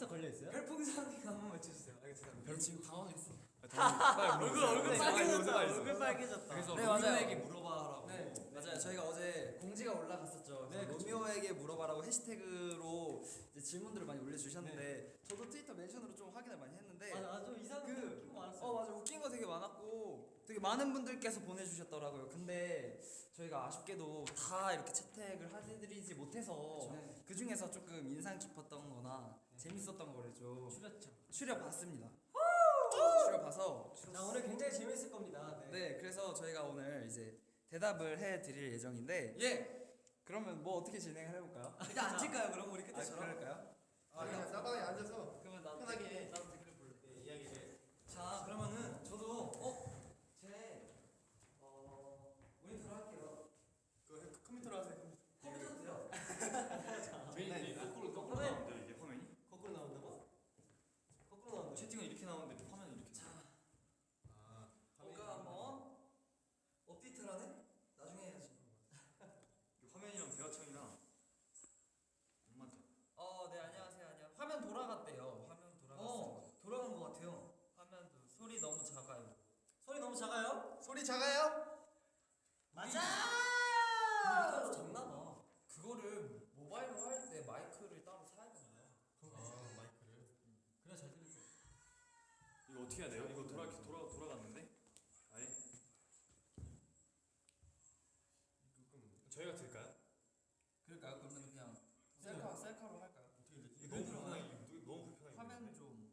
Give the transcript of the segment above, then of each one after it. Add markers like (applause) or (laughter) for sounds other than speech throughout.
아 필터 걸려 있어요? 별풍선이 한번 맞춰주세요. 알겠습니다. 별 지금 당황했어. 빨리 얼굴 얼굴 빨개졌다. 얼굴 빨개졌다. 그래서 네, 맞아요. 네, 맞아요. 저희가 어제 공지가 올라갔었죠. 네, 그래서 로미오에게 물어봐라고 해시태그로 이제 질문들을 많이 올려주셨는데 저도 트위터 멘션으로 좀 확인을 많이 했는데 맞아, 아주 이상한 그- 거 웃긴 거 많았어요. 어 맞아 웃긴 거 되게 많았고 되게 많은 분들께서 보내주셨더라고요. 근데 저희가 아쉽게도 다 이렇게 채택을 해드리지 못해서 네. 그 중에서 조금 인상 깊었던거나 재밌었던 거를 좀 줄였죠. 추려봤습니다. 추려봐서 자 오늘 굉장히 재밌을 겁니다. 네. 네 그래서 저희가 오늘 이제 대답을 해드릴 예정인데 예. 그러면 뭐 어떻게 진행을 해볼까요? 일단 앉을까요? 그럼 우리 아, 그때처럼. 그럴까요? 아 그냥 사방에 앉아서 그러면 나 편하게 나도 댓글. 네, 이야기를. 자 그러면은 저도 어제 어, 모니터로 할게요. 그 컴퓨터로 하세요. 컴퓨터. 컴퓨터도요. 왜 거꾸로 거꾸로 화면. 나오는데 이게 화면이? 거꾸로 나온다고? 거꾸로 나온다. 채팅은 이렇게 나오는데 화면은 이렇게. 자, 아. 뭔가 한번 업데이트를 하네? 나중에 해야지. 이 화면이랑 대화창이랑 안 맞아. 어, 네 안녕하세요. 안녕. 화면 돌아갔대요. 화면 돌아갔어요. 어, 돌아간 것 같아요. 화면도 소리 너무 작아요. 소리 너무 작아요? 소리 작아요? 맞아! 아! 작나 봐. 그거를 모바일로 할 때 마이크를 따로 사야 되나요? 아 마이크를. 그래 잘 들릴 거야. 이거 어떻게 해야 돼요? 이거 돌아 이렇게 돌아 돌아갔는데 아예 조금 저희가 들까요? 그럴까요? 그러면 그냥 셀카 셀카로 할까요? 어떻게 되지? 이거 너무 불편하게 이거 너무 불편하게. 화면 좀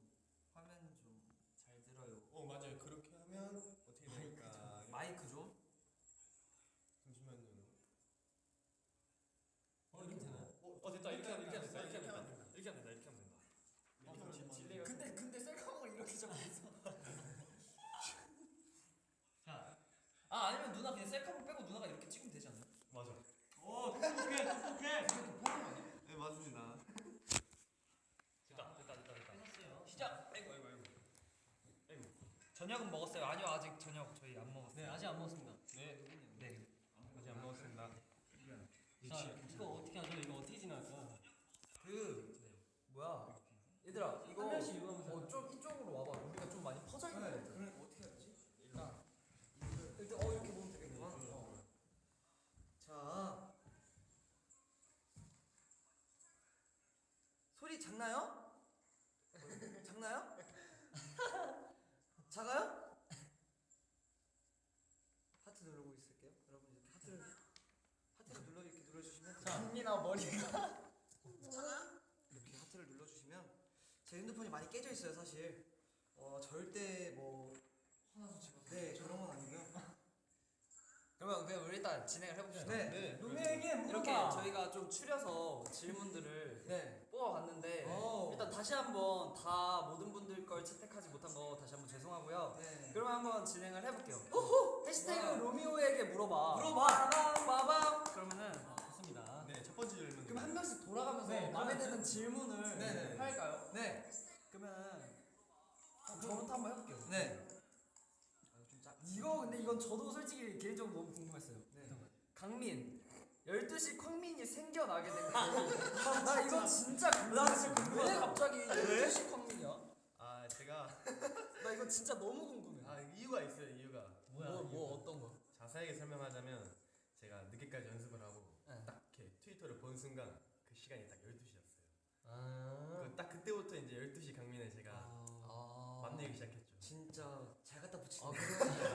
화면 좀 잘 들어요. 어 맞아요. 그렇게 하면 어떻게 될까? 마이크 좀. 잠시만요. 어 이렇게 되나요? 어, 어 됐다 이렇게 하면 이렇게 하면 된다 이렇게 하면 된다 이렇게 하면 된다 이렇게 하면 된다. 어, 딜- 딜레이가 근데 근데 셀카봉을 이렇게 잡고 있어. 자, 아 아니면 누나 그냥 셀카봉 빼고 누나가 이렇게 찍으면 되지 않아요? 맞아. 오 똑똑해 똑똑해. 네 맞습니다. 됐다 됐다 됐다 됐다. 끝났어요. 시작. 아이고 아이고 아이고. 아이고. 저녁은 먹었어요. 아니요 아직 저녁 저희 안 먹었어요. 네 아직 안 먹었습니다. 네. 네. 아직 안 먹었습니다. 자 이거 어떻게 하죠? 이거 어떻게 지나갈까? 그 뭐야? 얘들아 이거 한 명씩 읽어보세요. 어, 좀 이쪽으로 와봐. 우리가 좀 많이 퍼져 있는 거 같아. 그러니까 어떻게 되지? 일단 일단 어 이렇게 보면 되겠구나. 어. 자 소리 작나요? 어, (laughs) 작나요? 작아요? (laughs) 하트 누르고 있을게요. 여러분 이렇게 하트를 하트를 눌러 이렇게 눌러주시면 장미나 머리가 (laughs) 이렇게 하트를 눌러주시면 제 핸드폰이 많이 깨져 있어요 사실. 어 절대 뭐 하나도 지금. 네 그런 건 아니고요. (laughs) 그러면 그냥 우리 일단 진행을 해봅시다. 네. 네. 물어봐. 이렇게 저희가 좀 추려서 질문들을 네. 뽑아봤는데 오. 일단 다시 한번 다 모든 분들 걸 채택하지 못한 거 다시 한번 죄송하고요. 네. 그러면 한번 진행을 해볼게요. 해시태그 와. 로미오에게 물어봐. 물어봐. 빠밤. 그러면은 아, 좋습니다. 네 첫 번째 질문. 그럼 한 명씩 돌아가면서 네, 마음에 드는 질문을 네, 네. 할까요? 네. 그러면 어, 저부터 한번 해볼게요. 네. 아, 좀 짜. 이거 근데 이건 저도 솔직히 개인적으로 너무 궁금했어요. 네. 강민 12시 쾅민이 생겨나게 된 거. 나 이거 진짜 궁금해. 왜 갑자기 12시 쾅민이야? 아 제가 (laughs) 나 이거 진짜 너무 궁금해. 아 이유가 있어요 이유가. 뭐야? 뭐? 뭐 어떤 거? 자세하게 설명하자면 제가 늦게까지 연습을 하고 네. 딱 이렇게 트위터를 본 순간 그 시간이 딱 12시였어요. 아. 딱 그때부터 이제 12시 강민을 제가 아. 만나기 시작했죠. 진짜 잘 갖다 붙이네.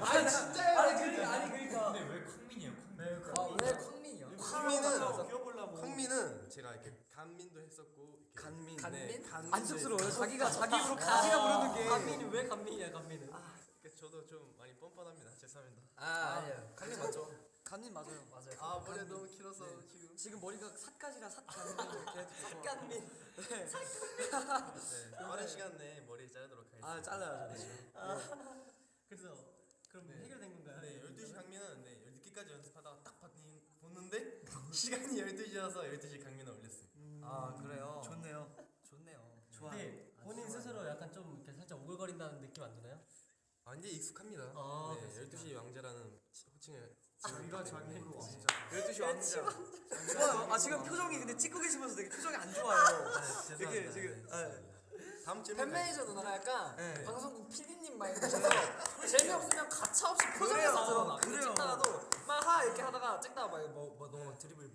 아, 아니 진짜요? 아니 그러니까 아니 그러니까. 근데 왜 콩민이에요? 콩민? 네, 아왜 쾅민이야? 콩민은 끼워보려고. 콩민은 제가 이렇게 간민도 했었고 이렇게 간민? 네, 간민? 간민도 안쑥스러워요. 자기가 자기 입으로 가지가 부르는 게. 간민이 왜 간민이야 간민은? 그러니까 저도 좀 많이 뻔뻔합니다. 죄송합니다. 아, 아니에요. 간민 맞죠? 간민 맞아요. 맞아요. 아 머리가 간민. 너무 길어서 네. 지금. 지금 머리가 삿갓이라 삿간민 (laughs) 이렇게 해도 삿간민. (laughs) 네. 네, 빠른 시간 내에 머리 자르도록 하겠습니다. 아 잘라야죠. 네. 그래서 그럼 네. 해결된 건가요? 네, 12시 강민은 네, 늦게까지 연습하다가 딱 봤니, 보는데 (laughs) 시간이 12시여서 12시 강민을 올렸어요. 아 그래요. 좋네요. 좋네요. 근데 본인 스스로 약간 좀 이렇게 살짝 오글거린다는 느낌 안 드나요? 아 이제 익숙합니다. 아, 네, 그렇습니다. 12시 왕자라는 치- 호칭을 지금 때문에 장님으로 네. 12시 왕자. 좋아요. 아 지금 표정이 근데 찍고 계시면서 되게 표정이 안 좋아요. 네, 죄송합니다. 지금 네, 죄송합니다. 다음 질문 팬메이저 누나가 약간 네. 방송국 PD님 마인드셔서 재미없으면 가차없이 표정에서 그래요. 드러나. 그래요. 그래요. 찍다가도 막 하 이렇게 하다가 찍다가 막뭐 뭐, 너무 막 드리블.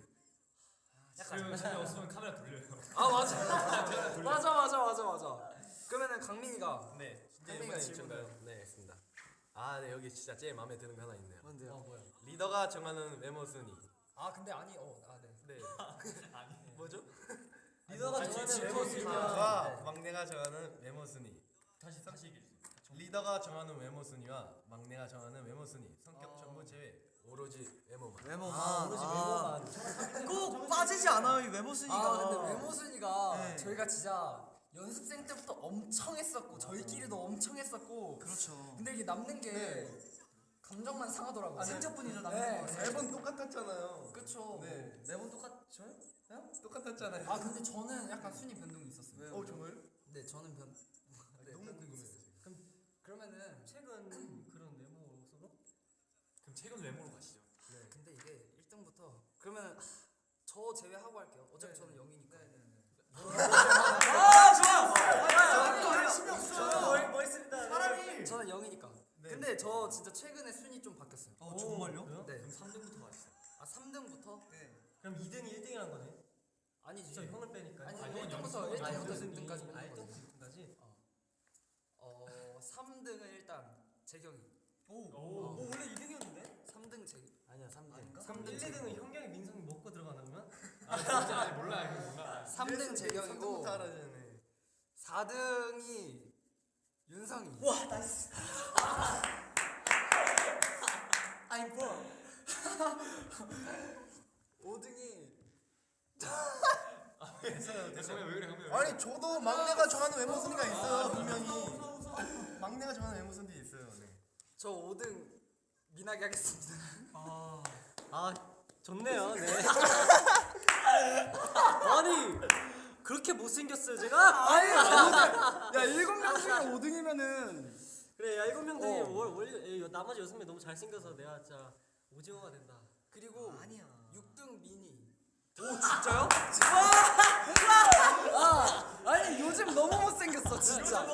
그리고 재미 없으면 카메라 돌려요. 아 맞아. (laughs) 맞아 맞아 맞아 맞아. 그러면은 강민이가 네, 네, 질문을. 질문가요? 네, 알겠습니다. 아, 네 여기 진짜 제일 마음에 드는 거 하나 있네요. 뭔데요? 뭐야? 리더가 정하는 외모 순위. 아 근데 아니 어 아 네. 네. (laughs) 뭐죠? (laughs) 리더가 아니, 좋아하는 지금 외모 지금 순위야. 와 막내가 정하는 외모 순위. 다시 다시 얘기해 주세요. 리더가 정하는 외모 순위와 막내가 정하는 외모 순위. 성격 아. 전부 제외. 오로지 외모만. 외모만. 아, 오로지 아. 외모만. 꼭 빠지지 않아요 이 외모 순위가. 아 근데 외모 순위가 네. 저희가 진짜 연습생 때부터 엄청 했었고 저희끼리도 엄청 했었고 그렇죠. 근데 이게 남는 게 감정만 상하더라고요. 아, 생자뿐이죠 남는 네. 거. 매번 똑같았잖아요. 그쵸. 네. 매번 똑같죠? 요 똑같았잖아요. 아 근데 저는 약간 순위 변동이 있었어요. 왜요? 어 정말요? 네 저는 변. 네, 너무 변동이 궁금해요. 있었어요. 그러면은 최근 (clears throat) 그런 외모로서 그럼 최근 외모로 가시죠. 네 근데 이게 1등부터 그러면 하, 저 제외하고 할게요. 어차피 네, 저는 0이니까. 아 좋아요. 아, 열심히 없어. 멋있습니다. 사람이. 저는 0이니까. 네. 근데 저 진짜 최근에 순위 좀 바뀌었어요. 어 정말요? 네. 그럼 3등부터 가시죠. 아 3등부터? 네. 그럼 2등이 1등이란 거네. 아니지. 저 형을 빼니까. 아니, 아, 형은 1등부터 영수. 1등부터 연승이 6등까지 아, 뽑는 1등부터 거지. 6등까지. 어 3등은 일단 재경이. 오. 오. 오, 원래 2등이었는데? 3등 재. 아니야, 3등. 아닌가? 3등 1, 2등은 형경이 민성이 먹고 들어가나 그러면? (laughs) 아 진짜 아직 몰라요. 이거 몰라. 3등 재경이고 3등부터 알아야 되네. 4등이 윤성이. 와 나이스. 5등이 됐어요, 됐어요. 정말 왜 그래 형님? 아니 저도 막내가 정하는 외모 순위가 있어요 분명히. 막내가 정하는 외모 순위 있어요. 네. 저 5등 미나게 하겠습니다. 아. 아, 좋네요. 네. (laughs) 아니, 그렇게 못생겼어요, 제가? 아니, (laughs) 야 7명 중에 5등이면은 그래, 야, 일곱 명 중에 어. 월, 월, 나머지 여섯 명 너무 잘생겨서 내가 진짜 오징어가 된다. 그리고 아니야. 6등 미니. 오 진짜요? (laughs) 아, 아니 요즘 너무 못생겼어 진짜.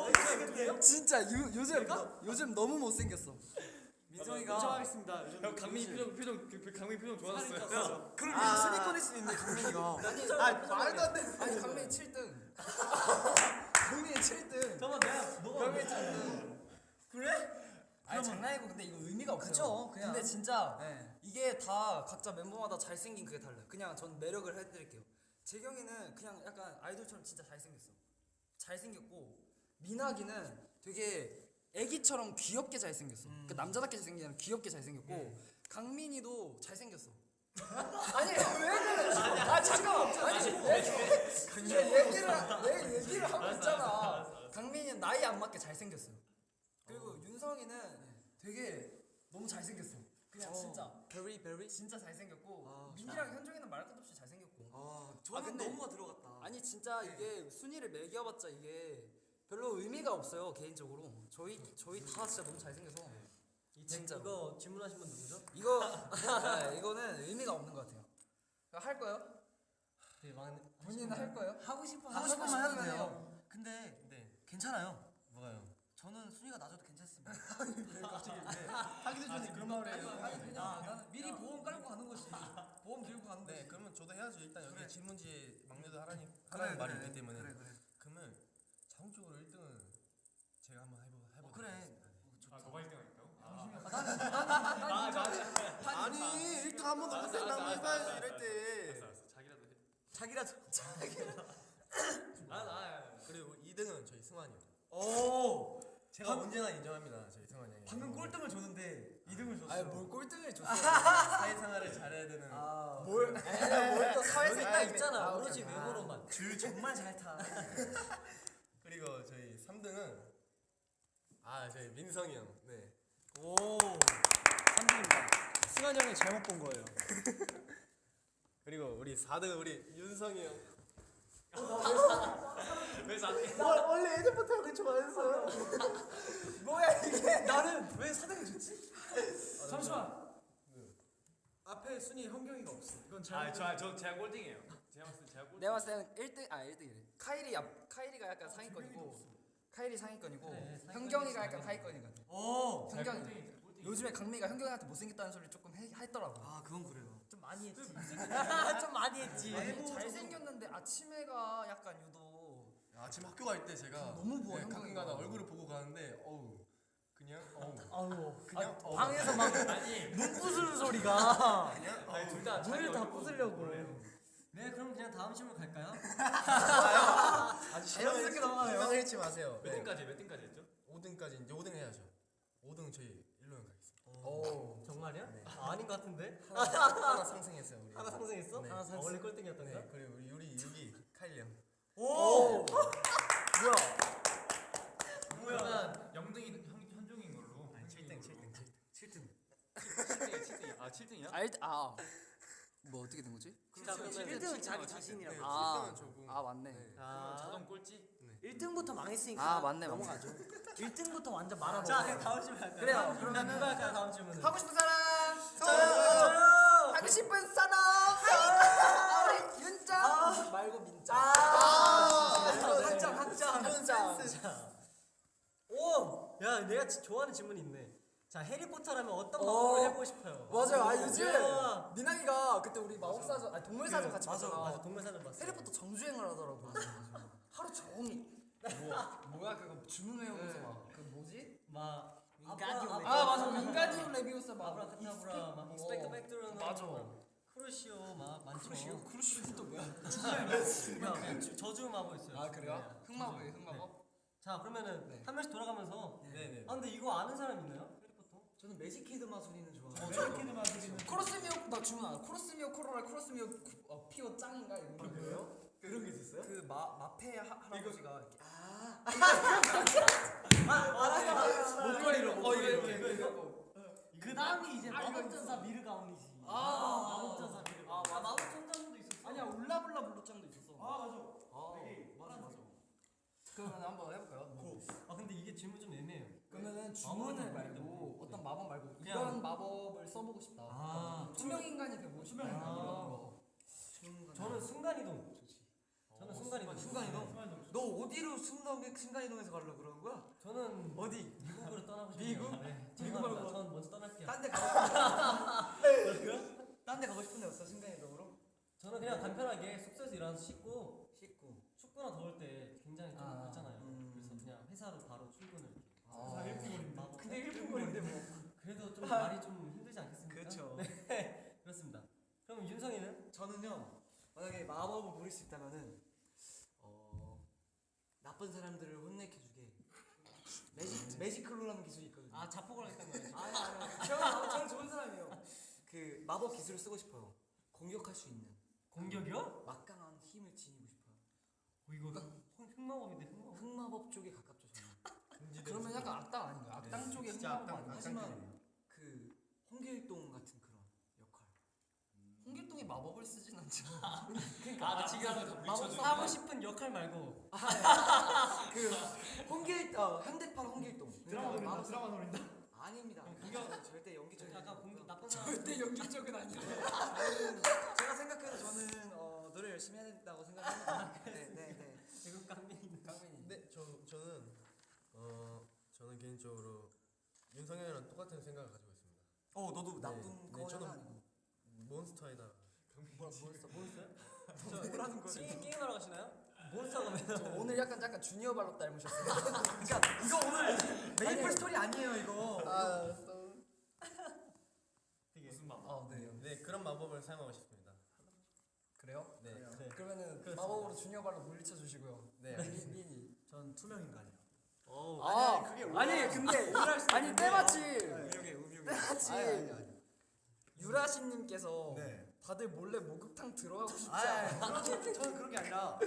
진짜 유, 요즘 요즘 너무 못생겼어. 민성이가. 인정하겠습니다. 형 강민이 표정 표정 그 강민이 표정 좋았어요. 그럼 이 순위권일 수 있네 강민이가. (laughs) 아니, 아 말도 안 돼. 아니 강민이 7등. 강민이 7등. 잠깐만, 내가 너가 강민이 7등. 그래? 아니 장난이고 근데 이거 의미가 없어요. 그쵸, 그냥. 근데 진짜 네. 이게 다 각자 멤버마다 잘생긴 그게 달라요. 그냥 전 매력을 해드릴게요. 재경이는 그냥 약간 아이돌처럼 진짜 잘생겼어. 잘생겼고 민학이는 되게 애기처럼 귀엽게 잘생겼어. 음. 그 남자답게 생긴 게 귀엽게 잘생겼고 강민이도 잘생겼어. (laughs) 아니 왜 그래? 아 잠깐만. 아니 얘기 얘기를 내 얘기를 하고 있잖아. 강민이는 나이 안 맞게 잘생겼어요. 그리고 윤성이는 되게 너무 잘생겼어. 그냥 어. 진짜 베리 베리. 진짜 잘생겼고 아, 민이랑 현종이는 말할 것도 없이 잘생겼고. 아 저는 근데- 너무가 들어갔다. 아니 진짜 이게 순위를 매겨봤자 이게 별로 의미가 없어요 개인적으로. 저희 저희 다 진짜 너무 잘생겨서 이 진짜로. 이거 질문하신 분 누구죠? 이거 네, 이거는 의미가 없는 것 같아요. 할 거예요? 네, 막내. 본인은 할 거예요? 하고 싶어 하고 싶으면 해도. 돼요. 근데 네. 괜찮아요. 뭐가요? 저는 순위가 낮아도 괜찮습니다. (laughs) 갑자기 네. 하기도 전에 그런 말을 해요. 아니 그냥 나는 미리 보험 깔고 가는 것이 보험 들고 가는 것이. 네, 그러면 저도 해야죠. 일단 여기 그래. 질문지에 막내도 하라니 하라는 말이 그래, 있기 때문에. 그래 그래. 그러면 자동적으로 1등은 제가 한번 해보 해보. 어, 그래. 아 너가 1등 하겠다고? 아, 나는 아니 1등 한 번도 한번 알았어, 해봐야지 이럴 때. 알았어 자기라도 해. 자기라도 아, 아, 그리고 2등은 저희 승환이요. 오 제가 언제나 인정합니다. 저희 승환이 형이. 방금 꼴등을 줬는데 2등을 줬어. 아니 뭘 꼴등을 줬어? (laughs) 사회생활을 잘해야 되는. 아, 뭘또 사회생 딱 있잖아. 아, 오로지. 외모로만. 줄 정말 잘 타. (laughs) 그리고 저희 3등은 아 저희 민성이 형. 네. 오 3등입니다. 승환이 형이 잘못 본 거예요. (laughs) 그리고 우리 4등은 우리 윤성이 형. 왜사 와, 원래 예전부터 그렇게 좋아했어요. (laughs) 뭐야 이게? 나는 왜 사등이 됐지? 어, 잠시만. 그 앞에 순위 현경이가 없어. 이건 잘. 아저저 아, 제가 꼴등이에요. 제가 봤을 때 제가 꼴등. 내가 봤을 때는 1등 아 1등이래. 카일이 앞 카일이가 약간 어, 상위권이고 카일이 상위권이고 네, 네, 현경이가 약간 하위권이거든. 어. 현경이. 요즘에 강미가 현경이한테 못생겼다는 소리 조금 해, 했더라고. 아 그건 그래. 좀 많이 했지. 좀 (laughs) 많이 했지. 아니, 잘생겼는데 아침에가 약간 유독 아침 학교 갈 때 제가 너무 부어, 네, 형광이가. 가끔가다 얼굴을 보고 가는데 어우 그냥 어우 아우. 그냥 어우 방에서 막 (laughs) 눈 부수는 소리가. 그냥 아니 둘다 눈을 다 부수려고. 네, 그럼 그냥 다음 질문 갈까요? (laughs) 아주 자연스럽게 넘어가네요. 희망을 잃지 마세요. 몇 네. 등까지 몇 등까지 했죠? 5등까지 이제 5등 해야죠. 5등 저희 일로 형 가겠습니다. 오. 정말이야? 아, 아닌 것 같은데? 하나 상승했어요 우리. 하나 상승했어? 네. 아, 원래 꼴등이었던 거야? 네 그리고 우리 유리 유기 카일 형. 오. 그러면 영등이 현 현종인 걸로. 아니 7등 7등 7등. 7등이야 7등이야. 아 7등이야? 알 아. 뭐 어떻게 된 거지? 자, 그러면 1등은 자기 네, 자신이라고. 아. 7등은 조금. 아 맞네. 네. 아, 자동 꼴찌? 1등부터 망했으니까 아 맞네. 넘어가죠. 1등부터 완전 말아먹어. 자, 그럼 다음 질문 할까요? 그래요. 그러면 누가 할까요? 다음 질문은. 하고 싶은 사람. 저요. 하고 싶은 사람. 아, 우리 윤정 말고 민정. 학장 학장. 윤정. 오! 야, 내가 지- 좋아하는 질문이 있네. 자, 해리포터라면 어떤 어. 마법을 해보고 싶어요? 맞아요. 아 요즘 야. 민학이가 그때 우리 마법사전 아니 동물사전 같이 맞아, 봤잖아. 맞아. 동물 사전 봤어. 해리포터 정주행을 하더라고. 하루 종일. 뭐 뭐야 그거 주문 외우면서 막 그 뭐지? 막 민가디움 아브라- 아 맞아 민가디움 레비우스 막 아브라 카타브라, 막 익스펙트 백트로는 맞아. 크루시오 막 많죠. 크루시오 크루시오 또 뭐야? 야, 저- 저주 마법 있어요. 아 그래요? 네. 흑마법이 흑마법? 자, 그러면 네. 한 명씩 돌아가면서. 네네. 아, 근데 이거 아는 사람 있나요? 해리포터? 저는 매직키드 마술이는 좋아해요. 매직키드 마술이는 코로스미오 나 주문 안 코로스미오 코로라 코로스미오 구- 어, 피오 짱인가 이거 뭐예요? 그런 게 있었어요? 그 마, 마페 하, 할아버지가 이렇게 목걸이로 어 이거 이렇게 이거 이거 그 다음이 이제 아, 마법전사 미르가온이지. 아. 마법전사 미르가온. 아, 맞아. 마법전사도 있었어. 아니야 울라블라 블루짱도 있었어 아, 맞아. 아 맞아 맞아 그러면 한번 해볼까요? 아, 근데 이게 질문 좀 애매해요. 그러면은 주문을 마법은 말고 모르겠는데. 어떤 마법 말고 그냥- 이런 마법을 써보고 싶다 아, 투명 인간이 되고 싶다 투명 인간. 이런 거 저는 순간이동. 저는 순간이동. 순간이동? 너 어디로 순간 순간이동해서 가려고 그러는 거야? 저는 어디? 미국으로 떠나고 싶어요. 미국? 네. 미국. 말고. 전 먼저 떠날게요. 딴 데 가고 싶은데? (laughs) 딴데 가고 싶은데 없어 순간이동으로? 저는 그냥 간편하게 숙소에서 일어나서 씻고 씻고. 춥거나 더울 때 굉장히 좀 아, 그렇잖아요. 음. 그래서 그냥 회사로 바로 출근을 이렇게. 아. 마법. 근데 1분 거리인데 뭐. 그래도 좀 (laughs) 말이 좀 힘들지 않겠습니까? 그렇죠. (laughs) 네. 그렇습니다. 그럼 윤성이는? 저는요 만약에 마법을 부릴 수 있다면은 어 나쁜 사람들을 혼내켜주게 매직 매지클로라는 기술이 있거든요. 아 자폭을 하겠다는 거지. 아니 아니 저는 저는 좋은 사람이에요. 그 마법 기술을 쓰고 싶어요. 공격할 수 있는 공격이요? 막강한 힘을 지니고 싶어요. 어, 이거 흑- 흑마법인데 흑마법. 흑마법 쪽에 가깝죠 저는. 그러면 약간 악당 아닌가요? 악당 쪽에 진짜 흑마법 악당 아닌가요? 하지만 그 홍길동 같은. 홍길동이 마법을 쓰진 않죠 (laughs) 아 지금 한번 마법 하고 싶은 역할 말고. (laughs) 그 홍길 어 현대판 홍길동. 드라마 노린다, 마법- 드라마 노린다 아닙니다. 공격- 절대 연기적인. 약간 공격 나쁜 사람. 절대 연기적은 아니에요 (laughs) 제가 생각해도 저는 어, 노래 열심히 해야 된다고 생각합니다. 네, 네, 네. 이거 깡민이. 강민이 네, 저 저는 어 저는 개인적으로 윤성현이랑 똑같은 생각을 가지고 있습니다. 어, 너도 나쁜 네, 거는 저도- 아니고. 몬스터에다 몬스터 (laughs) 몬스터? 뭐라는 거지? 게임 게임하러 가시나요? 몬스터가 왜? 저 오늘 약간 약간 주니어 발로 닮으셨어요 그러니까 이거 오늘 메이플 스토리 아니에요 이거. 아 되게 무슨 마? 어, 네. 네 그런 마법을 사용하고 싶습니다. 그래요? 네. 네. 그러면은 그렇습니다. 마법으로 주니어 발로 물리쳐 주시고요. 네. 민이. 전 투명 인간이요. 어. 아, 그게 아니 근데 아니 때마침 음흉해. 때마침 유라신님께서 네. 다들 몰래 목욕탕 들어가고 싶지 아, 않아. 그런 (laughs) 저는 그런 게 아니라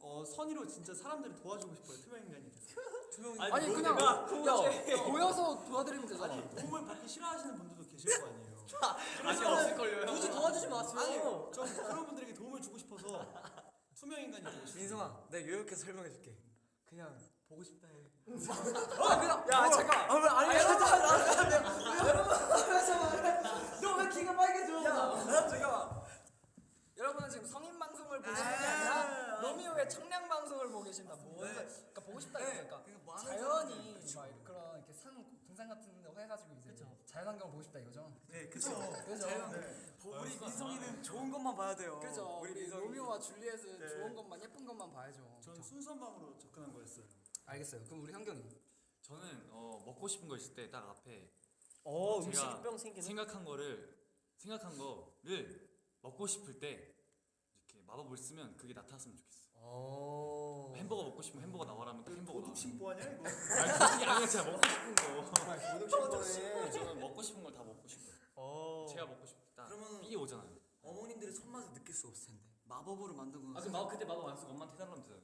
어 선의로 진짜 사람들을 도와주고 싶어요 투명 인간이 돼서 (laughs) 투명 아니, 아니 뭐 그냥 야 보여서 도와드리면 되잖아. 아니 도움을 받기 싫어하시는 분들도 계실 거 아니에요. (laughs) 아직 없을걸요 굳이 도와주지 마세요. 아니 저 그런 분들에게 도움을 주고 싶어서 투명 인간이 되고 싶어요. 민성아, 내가 요약해서 설명해 줄게. 그냥 보고 싶다 해. 어, 어, 아 그럼 아, 잠깐. 아니 아니 잠깐. 너왜 귀가 빨개져? 야 잠깐만. 여러분은 지금 성인 방송을 보시는 게 아니라 아. 노미호의 청량 방송을 보고 계신다. 뭐 그러니까 보고 싶다 이거니까 네. 그러니까 뭐 자연이 막 그렇죠. 그런 이렇게 산 등산 같은 데 해가지고 이제 자연 환경 보고 싶다 이거죠. 네, 그렇죠. 그렇죠. 우리 아, 민성이는 좋은 것만 봐야 돼요. 그렇죠. 우리, 우리 노미호와 줄리엣은 좋은 것만 예쁜 것만 봐야죠. 전 순수한 마음으로 접근한 거였어요. 알겠어요. 그럼 우리 현경이. 저는 어, 먹고 싶은 거 있을 때 딱 앞에 어 제가 음식병 생기는. 생각한 거를 생각한 거를 먹고 싶을 때 이렇게 마법을 쓰면 그게 나타났으면 좋겠어. 어. 햄버거 먹고 싶으면 햄버거 나와라면 딱 햄버거 나와. 도둑 신고하냐 이거? (laughs) 아니 그게 아니라 제가 먹고 싶은 거. 신고네. 저는 먹고 싶은 걸 다 먹고 싶어요. 어. 제가 먹고 딱. 그러면은- 삐 오잖아요. 어머님들의 손맛을 느낄 수 없을 텐데 마법으로 만든 건 아 그럼 마법 그때 마법 안 쓰고 엄마한테 해달라면 되잖아요.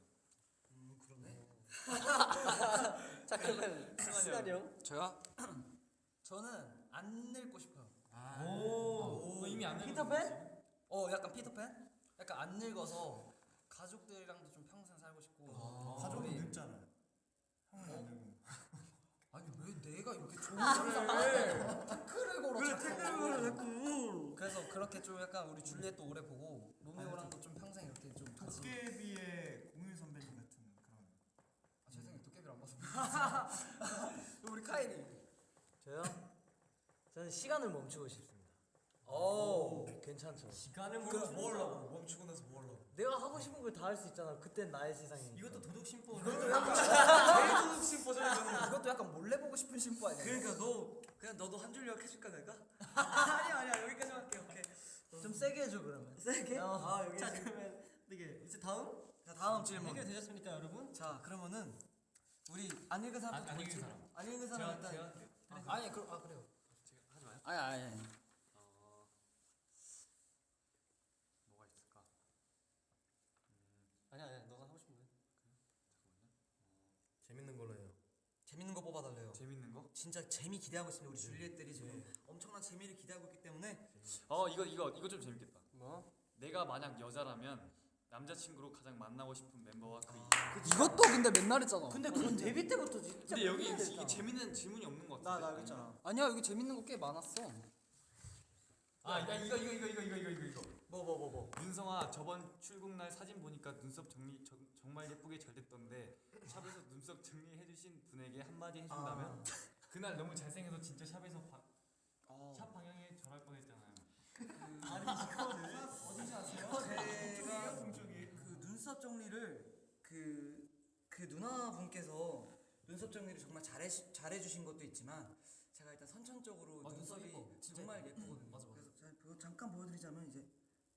(laughs) 자 그러면 승환이 형. 저요? (clears throat) 저는 안 늙고 싶어요. 오, 이미 안 피터팬? 어 약간 피터팬? 약간 안 늙어서 가족들이랑도 좀 평생 살고 싶고 가족은 우리- 늙잖아요. 형은 안 늙고. (laughs) 아니 왜 내가 이렇게 좋은 상상을 태클을 걸어 그래 태클을 걸어 자꾸 그래서 그렇게 좀 약간 우리 줄리엣도 오래 보고 로미오랑도 좀 평생 이렇게 좀 같이 도깨비의 공유 선배님 같은 그런. 아, 죄송해요 도깨비를 안 봐서 (laughs) 우리 카이리 저요? 저는 시간을 멈추고 싶습니다. 오, 괜찮죠. 시간을 멈추는 뭐 하려고? 멈추고 나서 뭐 하려고? 내가 하고 싶은 걸 다 할 수 있잖아. 그땐 나의 세상이. 이것도 도둑 심보. 이것도 약간 (laughs) 제일 도둑 심보잖아. 이것도 약간 몰래 보고 싶은 신부 아니야? 그러니까 너 그냥 너도 한줄 요약 해줄까 내가? (laughs) 아니야 아니야 여기까지만 할게 오케이 좀 세게 해줘 그러면. 세게? 어. 아 여기 자 그러면 이게 이제 다음 자 다음 질문 해결되셨습니까 여러분? 자 그러면은 안 읽은 사람 안 읽은 사람. 안 읽은 사람 일단 아니 그럼 아 그래요 제가 하지 마요. 아니 아니 아니 어, 뭐가 있을까? 아니야 아니야 너가 하고 싶은 거. 재밌는 걸로 해요. 재밌는 거 뽑아달래요 재밌는 거? 진짜 재미 기대하고 있습니다 우리 줄리엣들이 지금 엄청난 재미를 기대하고 있기 때문에 어 이거 이거 이거 좀 재밌겠다. 뭐? 내가 만약 여자라면 남자친구로 가장 만나고 싶은 멤버와 그 아, 이유. 이것도 근데 맨날 했잖아. 근데 그건 데뷔 때부터 진짜 근데 여기 이게 재밌는 질문이 없는 것 같아. 나, 나 그랬잖아. 아니야 여기 재밌는 거 꽤 많았어. 아, 야 이거 이거 이거 이거 이거 이거 이거. 뭐뭐뭐 뭐, 뭐, 뭐. 윤성아 저번 출국 날 사진 보니까 눈썹 정리 정, 정말 예쁘게 잘 됐던데 샵에서 눈썹 정리해 주신 분에게 한마디 해준다면 아. (laughs) 그날 너무 잘생겨서 진짜 샵에서 바, 아. 샵 방향에 절할 뻔했잖아요. 아니 이거 어디지 아세요? 어, 그, 그 누나분께서 눈썹 정리를 정말 잘해 잘해주신 것도 있지만 제가 일단 선천적으로 아, 눈썹 눈썹이 예뻐. 정말. 예쁘거든요. 맞아, 맞아. 그래서 제가 그거 잠깐 보여드리자면 이제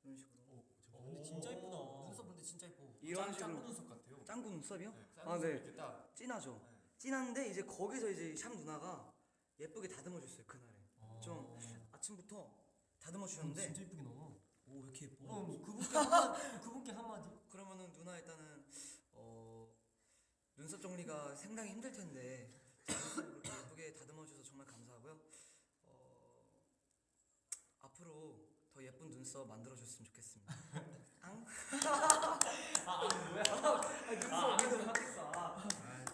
이런 식으로 근데 진짜 예쁘다. 눈썹 근데 진짜 예뻐 이런 짱- 짱구 식으로 눈썹 같아요. 짱구 눈썹이요? 네, 아, 네. 딱 진하죠. 네. 진한데 이제 거기서 이제 샵 누나가 예쁘게 다듬어 줬어요 그날에. 좀 아침부터 다듬어 주셨는데 진짜 예쁘게 나와. 오왜 이렇게 예뻐? 그럼 그분께 한마디. 그분께 한마디. 그러면은 누나 일단은 어 눈썹 정리가 상당히 힘들 텐데 그렇게 예쁘게 다듬어 줘서 정말 감사하고요. 어 앞으로 더 예쁜 눈썹 만들어 줬으면 좋겠습니다. (laughs) 앙? 눈썹 계속 하겠어.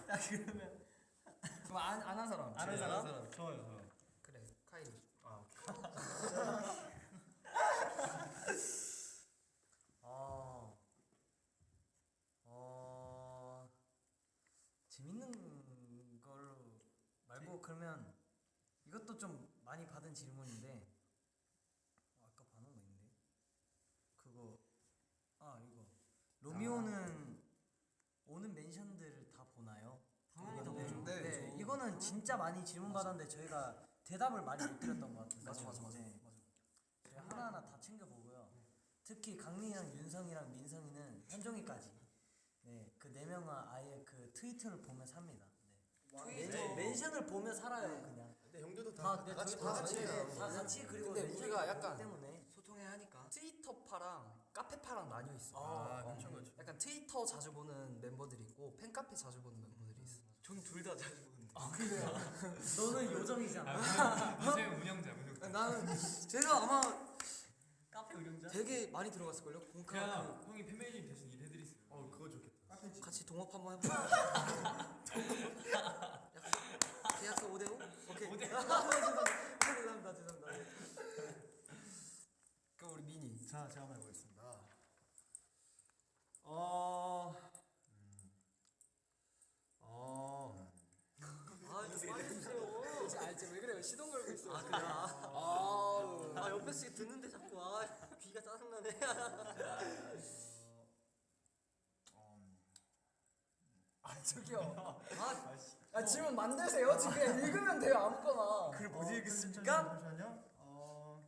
야 그러면 그럼 안안한 사람 아는 네, 사람? 아는 사람. 좋아요, 좋아요. 그래 카이리 어. 어. 재밌는 걸로 말고 그러면 이것도 좀 많이 받은 질문인데 어, 아까 받은 거 있는데 그거 아 이거 로미오는 오는 멘션들을 다 보나요? 당연히 다 네, 보죠. 네, 네, 이거는 진짜 많이 질문 받았는데 저희가 대답을 많이 못 드렸던 것 같아요. 맞아 맞아 맞아 네. 맞아 저희 하나하나 다 챙겨 보고요. 특히 강민이랑 윤성이랑 민성이는 현종이까지 네, 그 네 명은 아예 그 트위터를 보며 삽니다. 네. 멘- 멘션을 보며 살아요, 그냥. 근데 형들도 다, 다, 다 네, 같이 다 같이 네. 다 같이 그리고 근데 멘션을 우리가 약간 때문에 소통해야 하니까. 트위터파랑 카페파랑 나뉘어 있어 아, 어. 그렇죠, 그렇죠. 약간 트위터 자주 보는 멤버들이 있고 팬카페 자주 보는 멤버들이 있어 전 둘 다 자주 보는데. (laughs) 너는 요정이잖아. 인생 운영자 운영자. 나는 제가 아마 카페 운영자? 되게 많이 들어갔을 걸요. 공카 그냥 형이 팬매니저 대신 일해드리세요. 어, 그거 좋겠다. 같이 동업 한번 해볼까요? (laughs) 약속, 계약서 5대 5? 오케이. (laughs) 죄송합니다, 죄송합니다. 그럼 우리 미니 자, 제가 한번 해보겠습니다. 어, 음. 어, 아, 좀 빨리 주세요. 듣고 있어요. 아, 그래. 아우. 아, 옆에서 이렇게 듣는데 자꾸 아, 귀가 짜증나네. (laughs) 아 저기요. 아, 아 질문 만드세요. 지금 그냥 읽으면 돼요 아무거나. 글못 어, 읽겠습니까? 잠시만요. 어.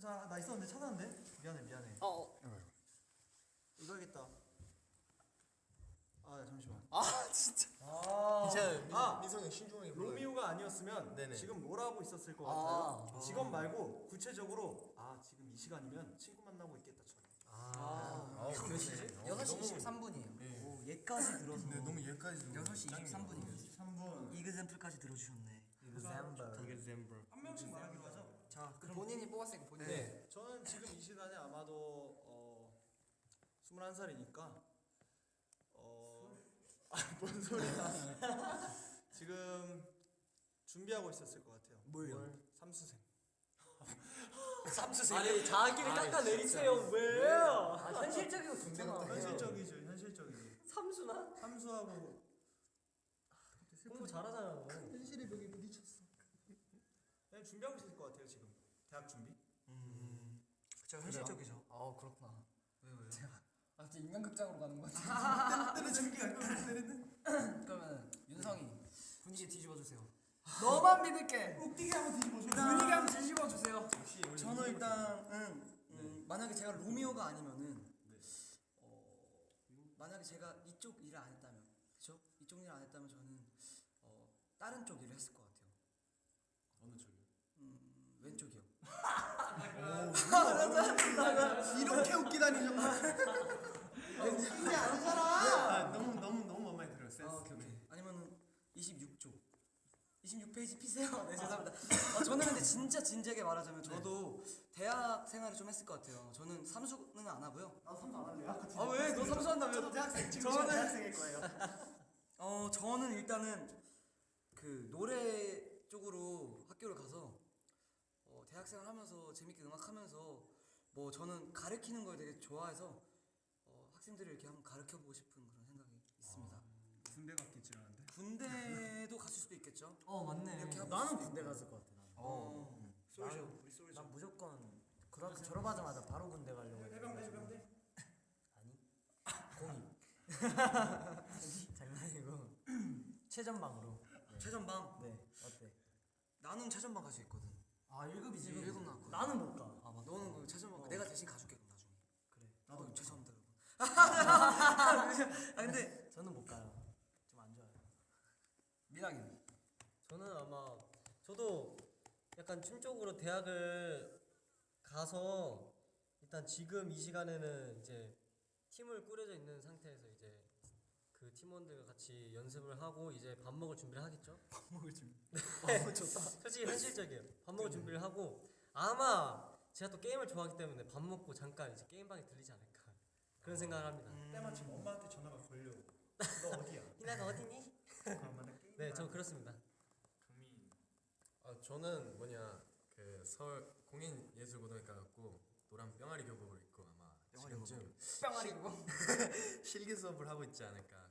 자, 나 있었는데 찾았는데. 미안해, 미안해. 어. 이거겠다. 아, 잠시만. 아 진짜. 아. 괜찮아요. 아! 민성이 신중하게 불러요. 로미오가 아니었으면 네네. 지금 뭐라고 있었을 것 아. 같아요. 직업 말고 구체적으로 아 지금 이 시간이면 친구 만나고 있겠다처럼. 아, 몇 시지? 6시 23분이에요. 네. 오, 얘까지 들어서. 근데 너무 얘까지 6시 23분이에요. 3분. 이그샘플까지 들어주셨네. example. 한 명씩 말하기로 하죠. 자, 그럼 본인이 뽑았으니까 본인이. 네. 저는 지금 이 시간에 아마도 어 21살이니까 어 아, 뭔 소리야. (laughs) 지금 준비하고 있었을 것 같아요. 뭘요? 삼수생. 삼수생. 아니, 자기를 깎아내리세요. 왜? 아, 현실적이고 좋잖아. 현실적이죠. 삼수나? 삼수하고 공부 잘하잖아, 너. 현실의 벽에 부딪혔어. 그냥 준비하고 있을 것 같아요 지금. 대학 준비. 그쵸, 현실적이죠. 아 그렇구나. 왜요, 왜요? (laughs) 아 진짜 인간극장으로 가는 거지. 때려 준비 갈 거야. 때리는. 그러면 윤성이 분위기 뒤집어 주세요. 너만 믿을게. 웃기게 한번 뒤집어줘. 분위기 한번 뒤집어 주세요. 저는 일단은 음, 만약에 제가 로미오가 아니면은 어, 만약에 제가 이쪽 일을 안 했다면 그렇죠? 이쪽 일을 안 했다면 저는 어, 다른 쪽 일을 했을 것 같아요. 어느 쪽이요? 음, 왼쪽이요. (laughs) 이렇게 웃기다니 정말. 웃긴 게 아니잖아. 아, 너무 너무 너무 마음에 들어요. 센스. 아, 오케이 오케이. 아니면은 26쪽. 26페이지 피세요. (laughs) 네 죄송합니다. 어, 저는 근데 진짜 진지하게 말하자면 저도 대학 생활을 좀 했을 것 같아요. 저는 삼수는 안 하고요. 나 삼수 안 할래요. 아 왜? 너 삼수한다며? 저도 대학생 지금 저는- 대학생일 거예요. (laughs) 어 저는 일단은 그 노래 쪽으로 학교를 가서 어, 대학생활 하면서 재밌게 음악하면서 뭐 저는 가르치는 걸 되게 좋아해서 어, 학생들을 이렇게 한번 가르쳐 보고 싶은 그런 생각이 있습니다. 군대 갔겠지 않은데. 군대도 갔을 수도 있겠죠. 어 맞네. 이렇게 하고 나는 있을 군대 갔을 것 같아. 나는. 어, 솔죠. 우리 솔죠. 난 무조건 고등학교 졸업하자마자 바로 군대 가려고. 해병대 해병대. 공이 장난이고 최전방으로 최전방. 네 어때 나는 최전방 갈 수 있거든. 아 1급이지 일급 나왔거든. 나는 못가 아, 맞 너는 그 최전방 어. 내가 대신 가줄게 그럼 나중에. 그래 나도 어, 죄송합니다 여러분. 아 근데 저는 못 가요 좀 안 좋아요 민학이. 저는 아마 저도 약간 춤 쪽으로 대학을 가서 일단 지금 이 시간에는 이제 팀을 꾸려져 있는 상태에서 이제 그 팀원들과 같이 연습을 하고 이제 밥 먹을 준비를 하겠죠. (laughs) 밥 먹을 준비. 어 좋다. (laughs) 솔직히 현실적이에요. 밥 먹을 준비를 하고 아마 제가 또 게임을 좋아하기 때문에 밥 먹고 잠깐 이제 게임방에 들리지 않을까 그런 생각을 합니다. 때마침 엄마한테 전화가 걸려. (laughs) 너 어디야? 희나가 어디니? 네, 저 그렇습니다. 강민 아 저는 뭐냐 그 서울 공인예술고등학교 갖고 노란 병아리 교복을 병아리 지금쯤 뿅아리고. 실기 수업을 하고 있지 않을까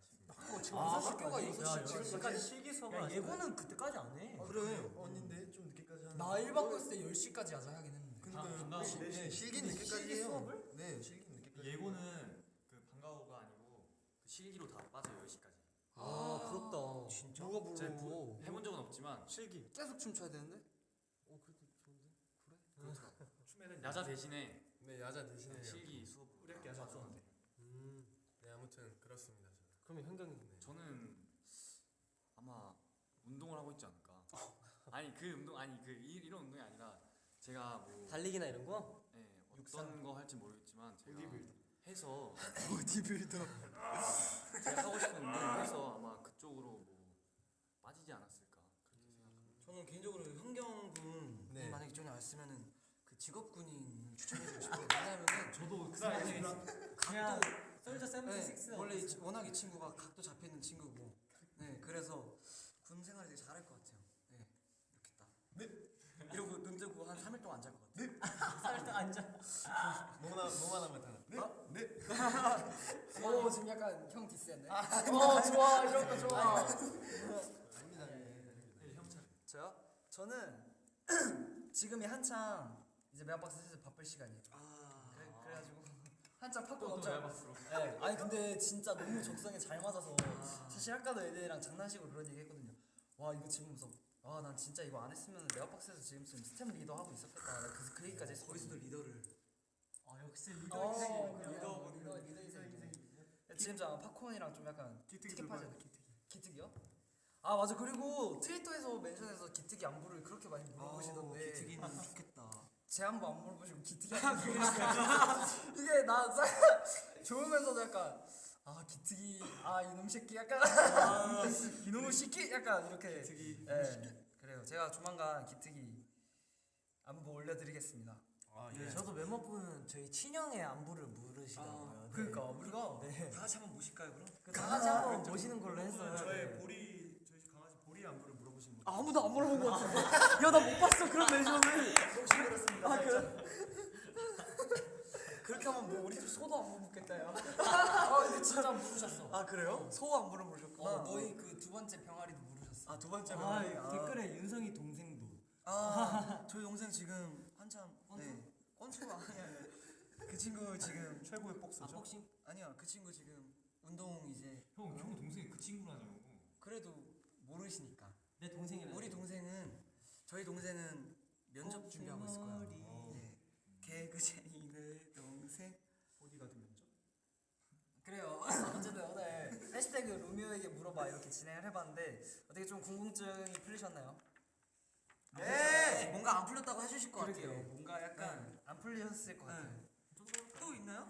싶습니다. 아 학교가 6시 지금까지 실기 수업을 야 하시나요? 예고는 그때까지 안 해 그래. 어, 아닌데 좀 늦게까지 하는. 나 1박 했을 때 10시까지 하자 하긴 했는데. 그니까 방과후 네, 실기 늦게까지 해요. 네, 실기 늦게까지. 예고는 그 방과후가 아니고 그 실기로 다 빠져요 10시까지. 아 부럽다. 진짜? 누가 불러? 제가 부- 해본 적은 없지만 실기. 계속 춤춰야 되는데? 오 그래도 좋은데? 춤에는 야자 대신에 네, 야자 대신에 실기 수업 우리 학교 야자 없었는데. 음 네, 아무튼 그렇습니다. 저는. 그러면 현경이 네. 저는 아마 운동을 하고 있지 않을까. (laughs) 아니 그 운동 아니 그 이, 이런 운동이 아니라 제가 뭐 달리기나 이런 거? 네, 어떤 거 할지 모르겠지만 제가 보디빌더. 해서 (laughs) 보디빌더 제가 하고 싶은 운동을 해서 아마 그쪽으로 뭐 빠지지 않았을까 그렇게 생각합니다. 저는 개인적으로 현경군 네. 만약에 전에 왔으면은 그 직업 군인 을 추천해주고 싶어요. 왜냐면은 저도 그 생각이 그냥 있어요. 솔저 네, 원래 이, 치- 워낙 이 친구가 각도 잡혀 있는 친구고, 네 그래서 군 생활을 되게 잘할 것 같아요. 네 이렇게 딱. 네. 이러고 눈 뜨고 한 3일 동안 안잘것 같아요. 살짝 앉아. 뭐만 뭐만 하면 다. 네. 오 지금 약간 형 디스했네. 어 좋아 이런 거 좋아. 아닙니다. 네. 네, 형 차례. 제가 저는 (clears throat) 지금이 한창 이제 메가박스 슬슬 바쁠 시간이에요. 아. 그래, 그래가지고 (laughs) 한창 팝콘 또또 엄청 메가박스로. 네, 아니 근데 진짜 너무 적성에 잘 맞아서 사실 아까도 애들이랑 장난식으로 그런 얘기 했거든요. 와 이거 지금 무서. 와난 진짜 이거 안 했으면 메가박스에서 지금쯤 스텝 리더 하고 있었겠다. 그래서 그 얘기까지 했어. 거기서도 리더를. 아 역시 어, 리더 리더, 리더 리더 인생. 지금 저 팝콘이랑 좀 약간 티켓하잖아. 기특이요? 아 맞아 그리고 트위터에서 멘션해서 기특이 안부를 그렇게 많이 물어보시던데 기특이는 좋겠다. 제 한 번 안 물어보시고 기특이 안부 물어보시면 이게 나 사- 좋으면서도 약간 아 기특이 아 이놈 새끼 약간 (laughs) 이놈의 새끼 약간 이렇게 기특이 예 그래요 제가 조만간 기특이 안부 올려드리겠습니다 아 네. 저도 멤버분은 저희 친형의 안부를 물으시더라고요. 네. 그러니까 우리가 네. 다 같이 한번 모실까요 그럼? 그 강아지 한번 모시는 걸로 했어요. 저의 네. 보리 저희 강아지 보리 안부를 물어보신 분. 아무도 안 물어본 것 같은데. 야 나 못 봤어 그런 멘션을. 혹시 그렇습니다 아 그래? (laughs) 그렇게 하면 뭐 우리 소도 안 물어보겠다 야. 아 근데 진짜 물으셨어 아 그래요? 소 안 물어보셨구나. 어 너희 그 두 번째 병아리도 물으셨어 아 두 번째 아. 아. 댓글에 윤성이 동생도. 아 저희 동생 지금 한참 네. 꼰초가 아니야. 그 친구 지금 최고의 복수죠. 복싱 아니야 그 친구 지금 운동 이제 형, 형 동생이 그 친구라뇨. 그래도 모르시니까. 내 동생이라. 우리 동생은 저희 동생은 면접 준비하고 있을 거예요. 네. 개그쟁이네 동생. 어디 가든 면접. 그래요. (laughs) 어쨌든 오늘 해시태그 로미오에게 물어봐 이렇게 진행을 해봤는데 어떻게 좀 궁금증이 풀리셨나요? 네. 뭔가 안 풀렸다고 해주실 것 그러게요. 같아요. 뭔가 약간 안 풀리셨을 것 같아요. 네. 또 있나요?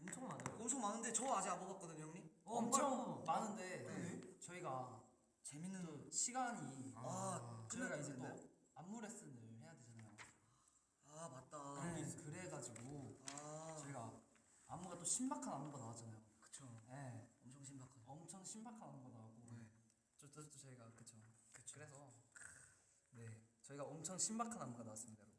엄청 많아요. 엄청 많은데 저 아직 안 먹었거든요, 형님. 어, 엄청 많은데 저희가 재밌는. 시간이 아, 저희가 이제 끝났나요? 또 안무 레슨을 해야 되잖아요. 아 맞다. 그래, 그래가지고 아 저희가 안무가 또 신박한 안무가 나왔잖아요. 그쵸. 네, 엄청 신박한. 엄청 신박한 안무가 나오고 네. 저, 또, 또 저희가 그쵸. 그래서 네 저희가 엄청 신박한 안무가 나왔습니다, 여러분.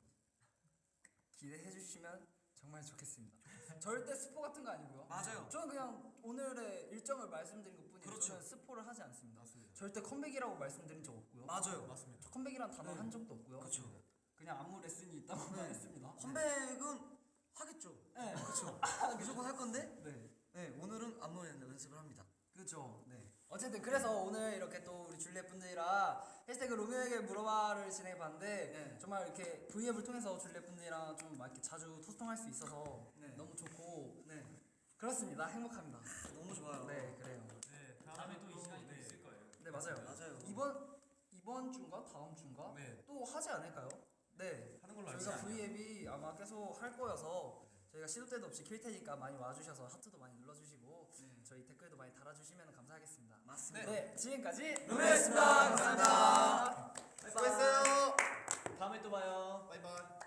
기대해 주시면 정말 좋겠습니다. 절대 스포 같은 거 아니고요. 맞아요. 저는 그냥 오늘의 일정을 말씀드린 것 뿐이에요. 그렇죠. 저는 스포를 하지 않습니다. 절대 컴백이라고 말씀드린 적 없고요. 맞아요. 맞습니다. 저 컴백이란 단어 한 적도 없고요. 그쵸. 그냥 안무 레슨이 있다고만 네. 했습니다. 컴백은 하겠죠. 네, 그렇죠. (laughs) 무조건 할 건데. 네. 네 오늘은 안무 연습을 합니다. 그렇죠. 네. 어쨌든 그래서 오늘 이렇게 또 우리 줄리엣 분들이랑 해시태그 로미오에게 물어봐를 진행해 봤는데 네. 정말 이렇게 V앱을 통해서 줄리엣 분들이랑 좀 막 이렇게 자주 소통할 수 있어서 네. 너무 좋고 네 그렇습니다. 행복합니다. 너무 좋아요. 네, 그래요. 네, 다음에 또 맞아요. 맞아요. 이번 이번 주인가 다음 주인가 네. 또 하지 않을까요? 네. 하는 걸로 알고 저희가 V앱이 아마 계속 할 거여서 저희가 시도 때도 없이 킬 테니까 많이 와주셔서 하트도 많이 눌러주시고 네. 저희 댓글도 많이 달아주시면 감사하겠습니다. 맞습니다. 네, 네. 지금까지 노래였습니다. 감사합니다. 수고했어요. 다음에 또 봐요. 바이바이.